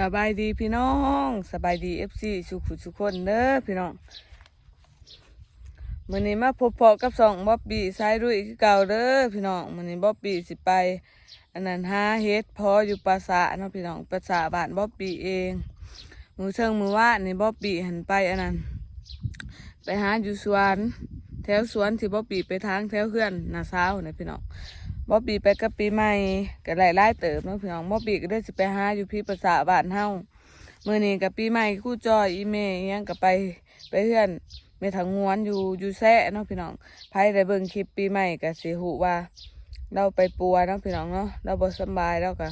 สบายดีพี่น้องสบายดีเอฟซีสุขุสุขคนเด้อพี่น้องมื้อนี้มาพบเพาะกับสองบ๊อบบี้สายรุ่ยคือเก่าเด้อพี่น้องมื้อนี้บ๊อบบี้สิไปอันนั้นหาเฮ็ดพออยู่ปราสาทเนาะพี่น้องปราสาทบ้านบ๊อบบี้เอง มือเชิงมือว่านนี่บ๊อบบี้หันไปอันนั้น ไปหาอยู่สวน แถวสวนที่บ๊อบบี้ไปทางแถวเพื่อนนาสาวนะพี่น้อง บอบบีไปกับปีใหม่ก็หลายหลายๆเติบเนาะพี่น้องบอบบีก็ได้สิไปหาอยู่พี่ภาษาบ้านเฮามื้อนี้กับปีใหม่คู่จอยอีเมย์ยังก็ไปไปเพื่อนไม่ถังงวนอยู่อยู่แซ่เนาะพี่น้องไผได้เบิ่งคลิปปีใหม่กับสีหูว่า เราไปปัวเนาะพี่น้องเนาะเราบ่สบายแล้วก็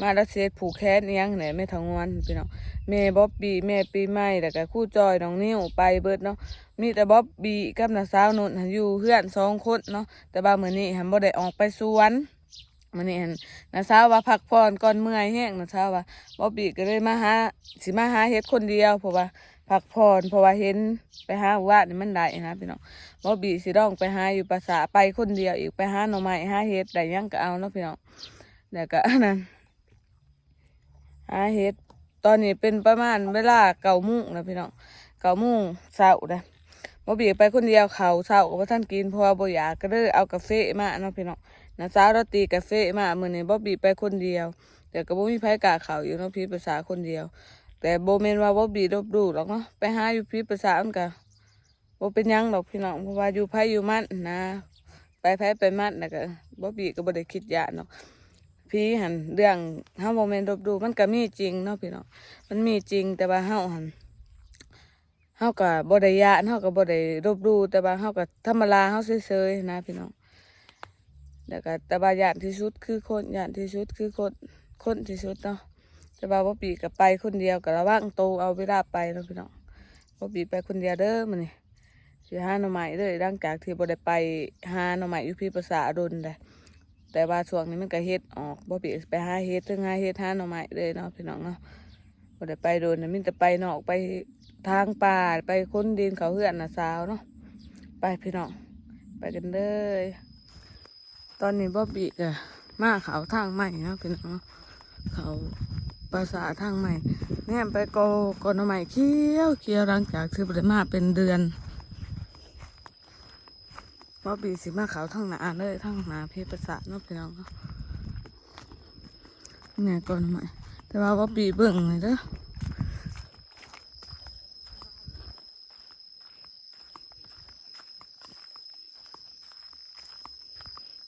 มาแล้วเสียผูกแขนยังเนี่ยแม่ถังงวันพี่น้องแม่บ๊อบบี้แม่ปีใหม่แล้วก็คู่จอยน้องนิ้วไปเบิดเนาะมีแต่บ๊อบบี้กับน้าสาวนุ่นอยู่เพื่อนสองคนเนาะแต่ว่ามื้อนี้หันบ่ได้ออกไปสวนมื้อนี้หันน้าสาวว่าพักผ่อนก่อนเมื่อยแห้งน้าสาวว่าบ๊อบบี้ก็เลยมาหาสิมาหาเฮ็ดคนเดียวเพราะว่าพักผ่อนเพราะว่าเห็นไปหาว่านี่มันได้นะพี่น้องบ๊อบบี้สิต้องไปหาอยู่ภาษาไปคนเดียวอีกไปหาหน่อไม้หาเฮ็ดได้ยังก็เอาเนาะพี่น้องแล้วก็นนั้น หาเฮ็ดตอนนี้เป็นประมาณเวลาเก้ามงแล้วพี่น้องเก้าโมงเช้านะบ่บีไปคนเดียวเขาเช้าก็บ่ทันกินเพราะว่าบ่อยากก็เลยเอากาแฟมาเนาะพี่น้องน้าสาวเราตีกาแฟมามื้อนี้บ่บีไปคนเดียว แต่ก็บ่มีไผกล้าเขาอยู่เนาะพี่ภาษาคนเดียว แต่โบ่แม่นว่าบ่บีลบดูหรอกเนาะไปหาอยู่พี่ภาษามันก็บ่เป็นยังดอกพี่น้องเพราะว่าอยู่ไผอยู่มันนะ ไปไผไปมันแล้วก็บ่บีก็บ่ได้คิดยากเนาะ พี่หันเรื่องเฮาบ่แม่นลบดูมันก็มีจริงเนาะพี่น้องมันมีจริงแต่ว่าเฮาหันเฮาก็บ่ได้ยานเฮาก็บ่ได้รบรู้แต่ว่าเฮาก็ธรรมดาเฮาเฉยๆนะพี่น้องแล้วก็แต่ว่าย่านที่สุดคือคนย่านที่สุดคือคนคนที่สุดเนาะแต่ว่าบ่ปีก็ไปคนเดียวก็ระวังโตเอาเวลาไปเนาะพี่น้องบ่ปีไปคนเดียวเด้อมื้อนี้สิหาหน่อไม้เด้อหลังจากที่บ่ได้ไปหาหน่อไม้อยู่พี่ภาษาดนได้ แต่ว่าช่วงนี้มันก็เฮ็ดออกบ่ปีไปหาเฮ็ดถึงหาเฮ็ดหาหน่อไม้เลยเนาะพี่น้องเนาะบ่ได้ไปโดนนะมีแต่ไปนอกไปทางป่าไปค้นดินเขาเหือนนะสาวเนาะไปพี่น้องไปกันเลยตอนนี้บ๊อบบี้ก็มาเขาทางใหม่เนาะพี่น้องเขาภาษาทางใหม่แนมไปโกโกอนใหม่เคี้ยวเคี้ยวหลังจากที่บริมาเป็นเดือน บ๊อบบี้สิมาเขาทางหนาเลยทางหนาเพชรประสาทนาะพี่น้องเนาะเนี่ยก่อนใหม่แต่ว่าบ๊อบบี้เบิ่งเลยเด้อ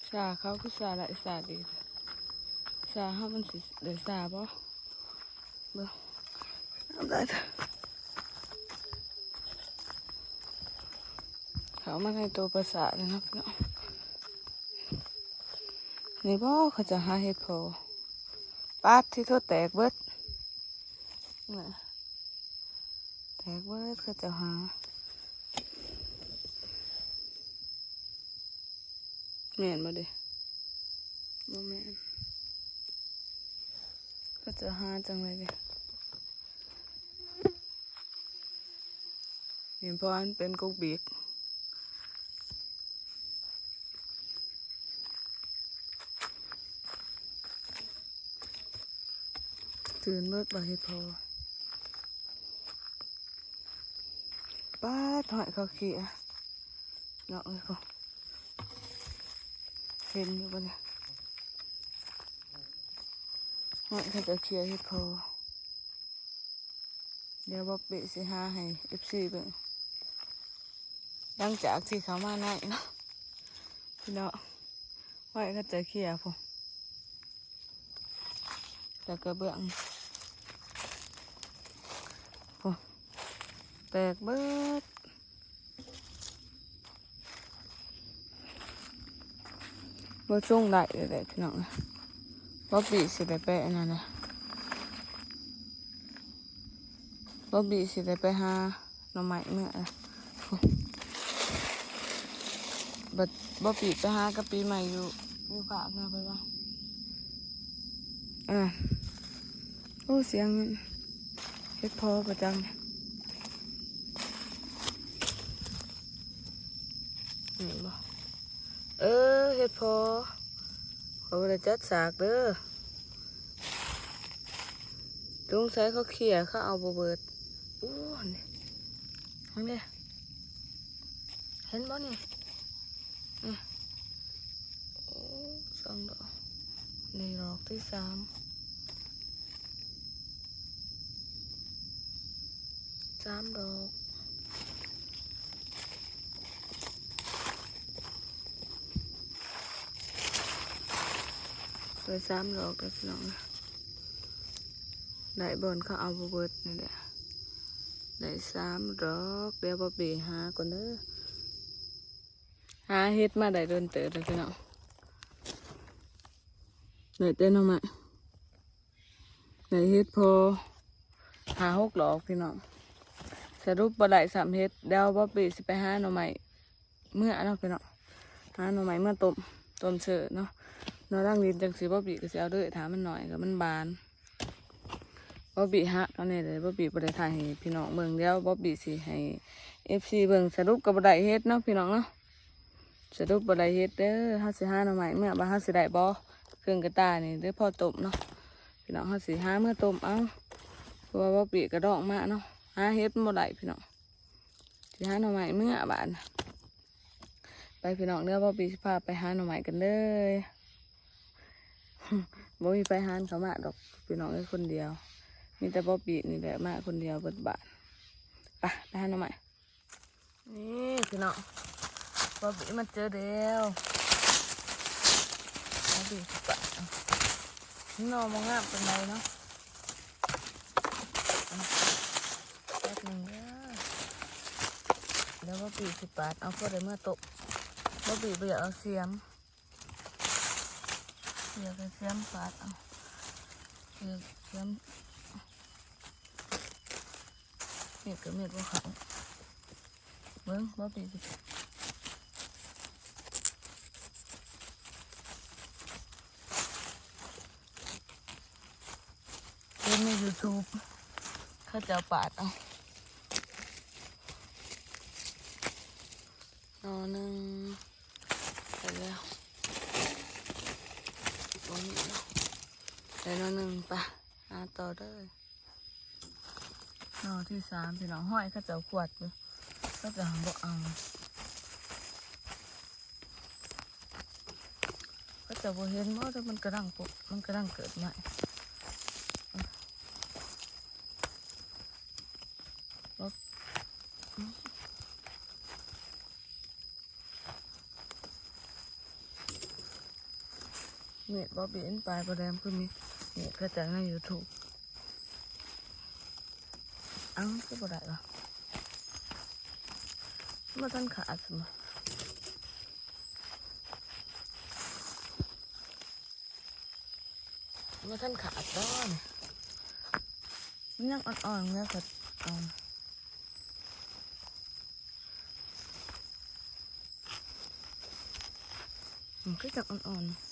ชาเขาคือชาหลายชาดีชาเขามันสิเดือชาบ่เบ่เอาได้ เขามาในตัวประสาทเลยนะพี่น้องนี่บ่เขาจะหาเห็ดโพปาดที่เขาแตกเบิดนะแตกเบิดเขาจะหาแม่นมาดิบ่แม่นก็จะหาจังเลยดิเห็นพออันเป็นกุ๊กบีก ตื่นเบิดบ่เฮ็ดพอป้าถอยเขาเขี่ยเนาะเลยพอเห็นอยู่ปะเนี่ยมันเขาจะเคลียร์ให้พอเดี๋ยวบ๊อบบี้สิหาให้เอฟซีเบิ่งหลังจากที่เขามาในเนาะพี่น้องไว้เขาจะเคลียร์ผมแต่กระเบื้องผม แตกเบิดบ่ช่วงได้เลยแหละพี่น้องบ๊อบบี้สิได้ไปอันนั้นนะบ๊อบบี้สิได้ไปหาหน่อไม้เมื่อนะบัดบ๊อบบี้ไปหากับปีใหม่อยู่อยู่ภาคนะไปว่าอ่าโอ้เสียงเฮ็ดพอประจังเนี่ย นี่บ่เออเฮ็ดพอเขาบ่ได้จัดสากเด้อลุงใช้เขาเขี่ยเขาเอาบเบิดอู้นี่เห็นไหมเห็นบ่นี่นี่โอ้สองดอกในี่ดอกที่สามสามดอก เลยสามดอกเลยพี่น้องนะได้บอลเขาเอาบเบิดนี่แหละได้สามดอกเดี๋ยวบ่ปีหาก่อนเด้อหาเฮ็ดมาได้เดินเต๋อเลยพี่น้องได้เต้นเอาไหมได้เฮ็ดพอหาหกดอกพี่น้องสรุปบ่ได้สามเฮ็ดเดี๋ยวบ่ปีสิไปหาหน่อไม้เมื่อเนาะพี่น้องหาหน่อไม้เมื่อต้มต้มเสือเนาะ เนอร่างดินจังสิบ่ปีก็สิเอาด้อถามมันหน่อยก็มันบานบ๊อบบี้ฮะตอนนี้เลยบ๊อบบี้บริถ่ายให้พี่น้องเบิ่งเดียวบ๊อบบี้สิให้เอฟซีเบิ่งสรุปกับบไดเฮ็ดเนาะพี่น้องเนาะสรุปบไดเฮ็ดเด้อห้าสิห้าหน่อไม้เมื่อบ่าห้าสิได้บ่เครื่องกระต่ายนี่เด้อพอต้มเนาะพี่น้องห้าสิห้าเมื่อต้มเอาเพราะว่าบ๊อบบี้กระดองมาเนาะหาเฮ็ดบ่ได้พี่น้องสิหาหน่อไม้เมื่อบาดน่ะไปพี่น้องเด้อบ๊อบบี้สิพาไปหาหน่อไม้กันเลย บ่มีไปหานเขามาดอกพี่น้องแค่คนเดียว มีแต่บ๊อบบี้นี่แหละมาคนเดียวเบิดบาทไปไปหาหน่อไม้นี่พี่น้องบ๊อบบี้มาเจอเดียวบ๊อบบี้สิปะนี่นอนมองงามเป็นไรเนาะแป๊บนึงเด้อเดี๋ยวบ๊อบบี้สิปาดเอาพวกเดี๋ยเมื่อตกบ๊อบบี้เบื่อเอาเสียม เดี๋ยวไปเสียมปาดเอาเดี๋ยวเสียมเม็ดกับเม็ดพวกเขาเบิ้งบ่ปีสิเล่นในยูทูบเขาจะปาดเอานอหนึ่งไปแล้วตรงนี้เนาะ ไปนอหนึ่งไปหาต่อเด้อนอที่สามพี่น้องห้อยเขาจะขวดอยู่ก็จะบอกเอาก็จะบ่เห็นว่าแต่มันกระดังปุ๊บมันกระดังเกิดใหม่บเม็ดบอบีนปลายประแดมคือมี เม็ดกระจายในยูทูบเอ้าก็บ่ได้หรอมาทันขาดสมมาทันขาดต้อนมันยังอ่อนๆเนี่ยค่ะอ่อนมันก็จะอ่อนๆ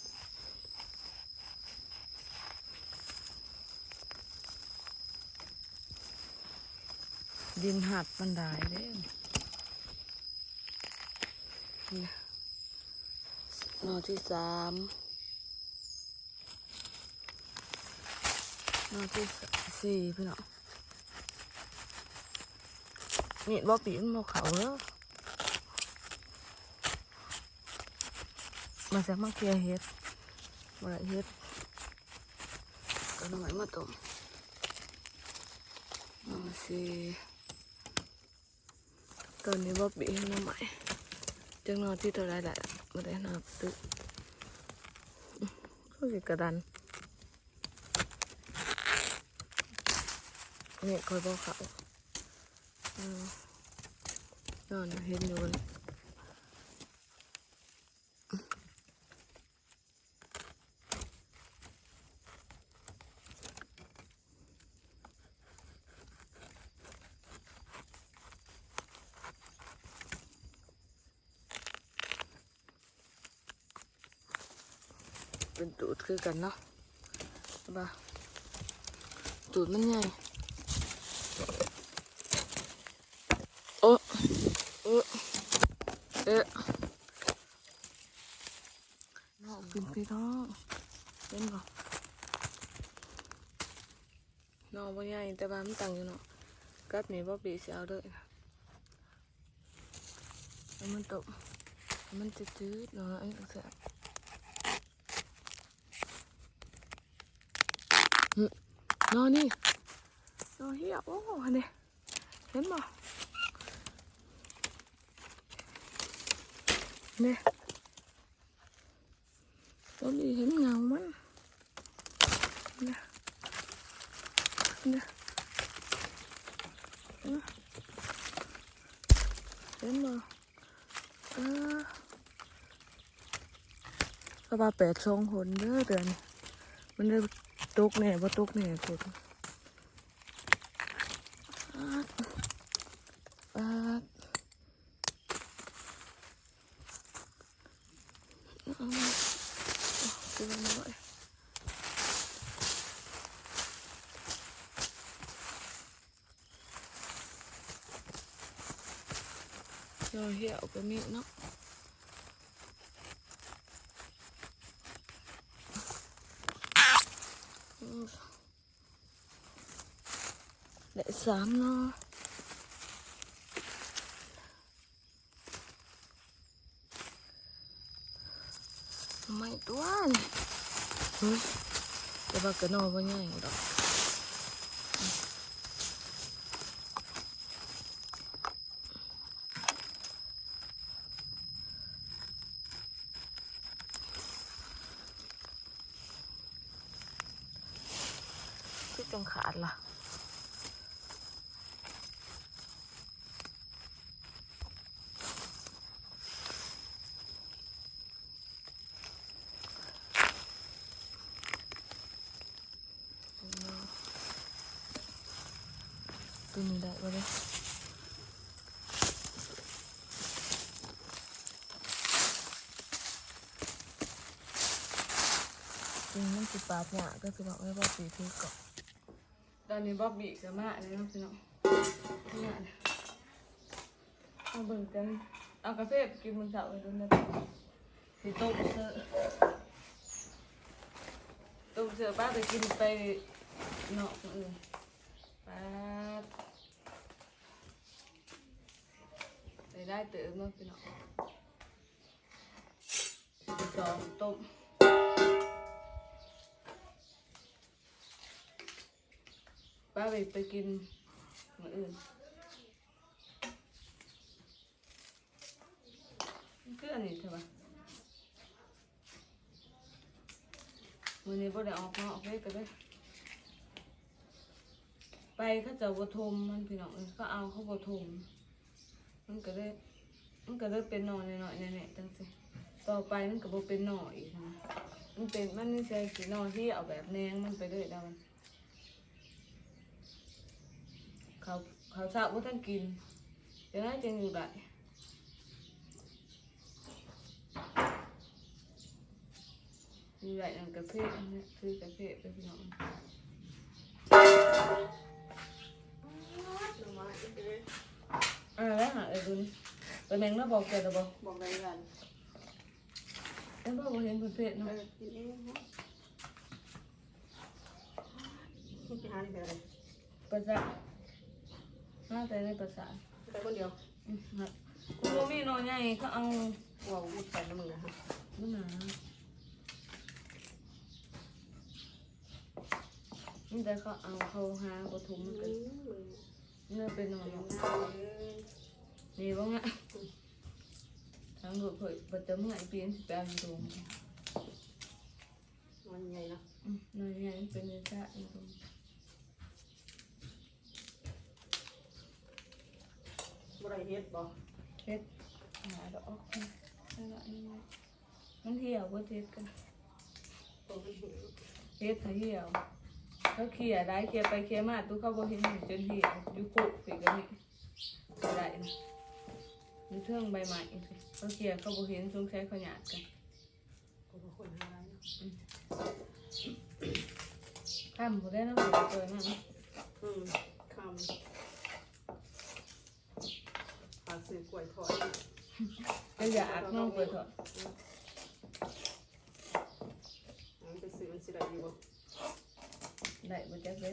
ดินหัดมันได้เด้นี่นอที่สามนอที่สี่พี่น้องนี่บ่ปีนบ่เขาแล้วมาจากมาเกียเฮ็ดมาเฮ็ดก็น้ำมันมาต้มนอสี่ ตอนนี้บ๊อบบี้ให้น้ำใหม่จังนอนที่ตัวได้แหละไม่ได้นอนตึกก็สิกระดันเนี่ยคอยบอกเขาเออนอนเห็นอยู่ เป็นตูดคือกันเนาะบ้าตูดมันใหญ่โอ้โอ้เอ๊ะนอกเป็นพี่น้องเป็นบ่นอนบ่ใหญ่แต่ว่ามันตังอยู่เนาะกับนี่บ่ปีสิเอาเด้แล้วมันตกมันจะจืดเนาะไอ้เสียหึ นอนนี่นอนเหี้ยโอ้โหอันนี้เห็นบ่เนี่ยตัวนี้เห็นเงามันเนี่ยเนี่ยเห็นบ่เออก็ว่าแปดสองคนเด้อเดือนมันได้ ตกแน่บ่ตกแน่คนปาดปาดเอาเอาคือมันน้อยเหี่ยวเหี่ยวก็มีเนาะ อืมได้สามเนาะไม่ตัวนี่เฮ้ยแต่ว่ากระนอว่าง่ายดอก ที่จังขาดล่ะ ตัวนี้ ได้ปะเนี่ยจริงมันสิปาดเนี่ยก็คือบอกไว้ว่าปีที่ก่อนตอนนี้บ๊อบบี้ก็มาเลยเนาะพี่น้องเนี่ยเอาเบิ่งกันเอากาแฟไปกินบนเสาไปดูนะสิต้มเสือต้มเสือป้าไปกินไปเนาะคนอื่นป้า ได้เติมเนาะพี่น้องสองต้มป้าไปไปกินมื้ออื่นมันคือนนี้ใช่ปะมือนี้บ่ได้ออกเนออกไปก็ได้ไปเขาจะบ่ทมมันพี่น้องเขาเอาเขาบ่ทม มันก็ได้มันก็ได้เป็นหน่อนหน่อยๆแน่ๆจังซี่ต่อไปมันก็บ่เป็นหน่ออีกนะมันเป็นมันนี่ใช่สิหน่อที่เอาแบบแนงมันไปเลยดาวมันเขาเขาทราบว่าท่านกินจะได้จึงอยู่ได้อยู่ได้นั่นกาแฟอันนี้คือกาแฟไปพี่น้องอ่าแล้วหาเออดูนี่ไป แมงแล้วบอกแกแล้วบอกบอกได้กันแล้วบอกว่าเห็นประเภทเอเนาะอกินเองนะนี่ไปหาที่ไหนเลยประสาทน่าแต่ในประสาทไปคนเดียวอืมครับคุณโมมีน้อยใหญ่เขาเอาว้าวมุดไปนะมึงนะฮะมันหนานี่แต่เขาเอาเขาหาปฐมมันกันเนื้อเป็นนอนเนาะ นี่บ้างอะทางดูเผยปัจจุบันเปลี่ยนสิแปลงตรงมันใหญ่เนาะอืมหน่อยใหญ่เป็นเนื้อจ้าอีกตรงบ่ได้เฮ็ดบ่เฮ็ดหาดอกนั่นละนี่มันเหี่ยวบ่เฮ็ดกันตัวมันหิวเฮ็ดถ้าเหี่ยวเขาเขี่ยได้เขี่ยไปเขี่ยมาตู้เขาบ่เห็นหนึ่งจนเหี่ยวอยู่ปุกปีกันนี่ก็ได้ มันเทิงใบใหม่เขาเกี่ยวกับเห็นสงใช้ขาหยะกันก็บ่คนร้ายนะข้ามบ่ได้นะบ่เจอนั่นอืมคำหาซื้อกล้วยทอดก็อยากน้องกปิดเถอดมันไปซื้อมันสิได้อยู่บ่ได้บ่จักเด้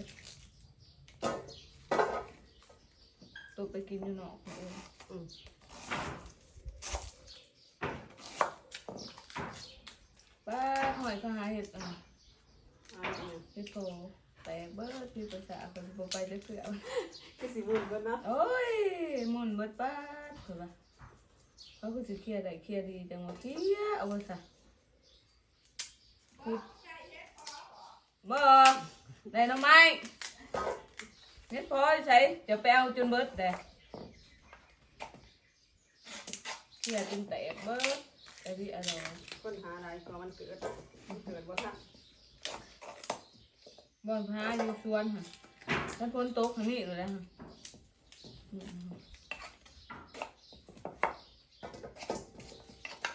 ตัวไปกินอยู่นอกเอง ป้าหอยก็หาเห็ดอะหายเนี่ยเห็ดโตแตกเบิดที่ภาษาคนบ่ไปได้เสือก็สิบุญกันนะโอ้ยหมุนเบิดป้าดเถอะว่าเขาคือสิเคลียร์ได้เคลียร์ดีจังว่าเคลียร์เอาไว้ซะคุดบ่ได้หน้องไม้เฮ็ดพอใช้จะไปเอาจนเบิดเด้ เคลียร์จนแตกเบิดแต่ที่อะไรคนหาอะไรก็มันเกิดมันเกิดว่าค่ะบอนพาอยู่สวนค่ะถ้าฝนตกทางนี้เลยนะค่ะ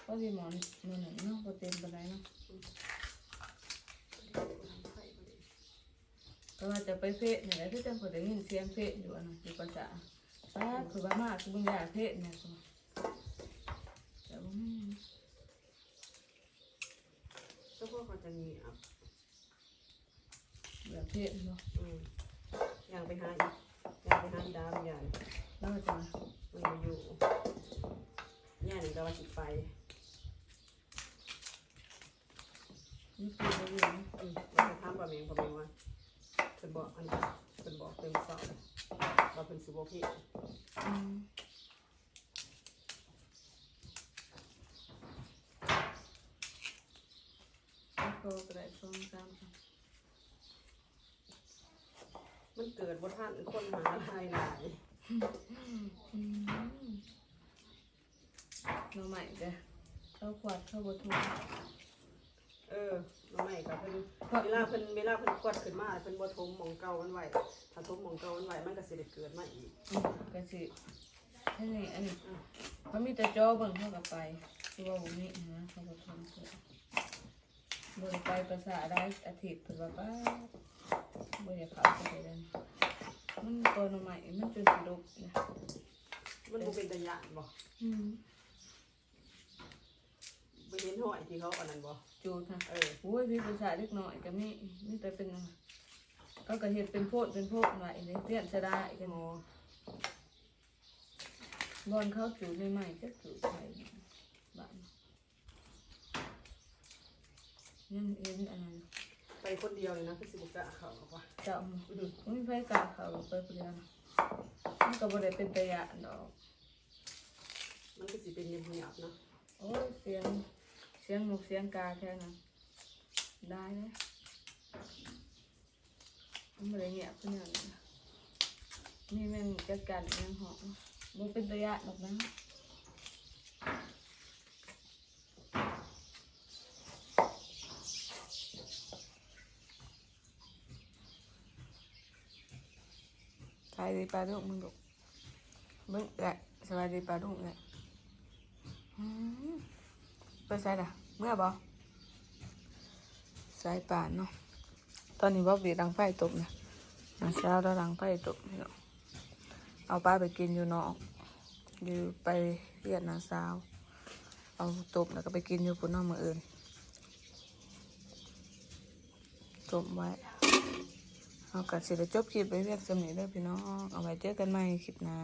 ก็ดีหมอนมันหนึ่งเนาะก็เต็มไปได้เนาะก็ว่าจะไปเพะเนี่ยแหละที่จังคนได้ยินเสียงเพะอยู่อันนั้นอยู่ภาษาป้าคือบ้ามากคือบึงยาเพะเนี่ย แต่ว่าไม่เฉพาะเขาจะมีอะแบบเพะเนาะอืมอย่างไปหาอีกอย่างไปหาอีดามอย่างแล้วก็จะมันมาอยู่ย่านี่ก็ว่าสิไปนี่คือเรื่องอืมว่าจะทำบะเมงบะเมงว่าเพิ่นบอกอันนี้เพิ่นบอกเต็มสอบว่าเพิ่นสิบ่พี่อืมแล้ว ก็กระไรสองสามสามมันเกิดบ่ทันคนหาหลายหลายอืมน้องใหม่เด้อเข้าขวดเข้าบทุนเออน้องใหม่ก็เพิ่นเวลาเพิ่นเวลาเพิ่นกวดขึ้นมาเพิ่นบ่ทมหมองเก่ามันไว้ถ้าทมหมองเก่ามันไว้มันก็สิได้เกิดมาอีกก็สิอันนี้อันนี้เขามีแต่จอเบิ่งเข้ากับไปคือว่าบ่มีนะเขาบทุนเสือ บ่ได้ไปภาษาได้อาทิตย์เพิ่นว่าป้าบ่อยากเข้าไปเลยมันตัวน้องใหม่มันจนสิลุกนะมันบ่เป็นตะยานบ่อืมบ่เห็นห้อยที่เขาอันนั้นบ่จูดค่ะเออโอ้ยพี่ภาษาเล็กน้อยก็มีมีแต่เป็นอะไรก็กระเห็ดเป็นโพดเป็นโพดมาอีกเรียนจะได้กันโอ้บอลเข้าจูดใหม่ๆจะจูดไทยบ้าน ยังเอ็นอันนั้นไปคนเดียวเลยนะคือสิบ่กล้าเข้าหรอกว่ะเจ้าไม่มีไฟกลางเขาไปเปลี่ยนมันก็บ่ได้เป็นตะยะดอกมันก็สิเป็นเงียบๆเนาะโอ้ยเสียงเสียงนกเสียงกาแค่นั้นได้เลยมันไม่ได้เงียบขนาดนั้นนี่แม่งจัดการยังหอมบ่เป็นตะยะดอกนะ สวัสดีปลาดุกมึงดุมึงแหละสวัสดีปลาดุกแหละอืมไปใส่ละเมื่อบ่ใส่ป่านเนาะ ตอนนี้บ่บีดังไฟตกนะมาเช้าแล้วดังไฟตกเนาะเอาปลาไปกินอยู่นอกอยู่ไปเรียนนาสาว เอาตบแล้วก็ไปกินอยู่ปุ่นนอกมืออื่นตบไว้ เอากระสิได้จบคลิปไปเรียกสำเนียงเด้อพี่น้อง เอาไว้เจอกันใหม่คลิปหน้า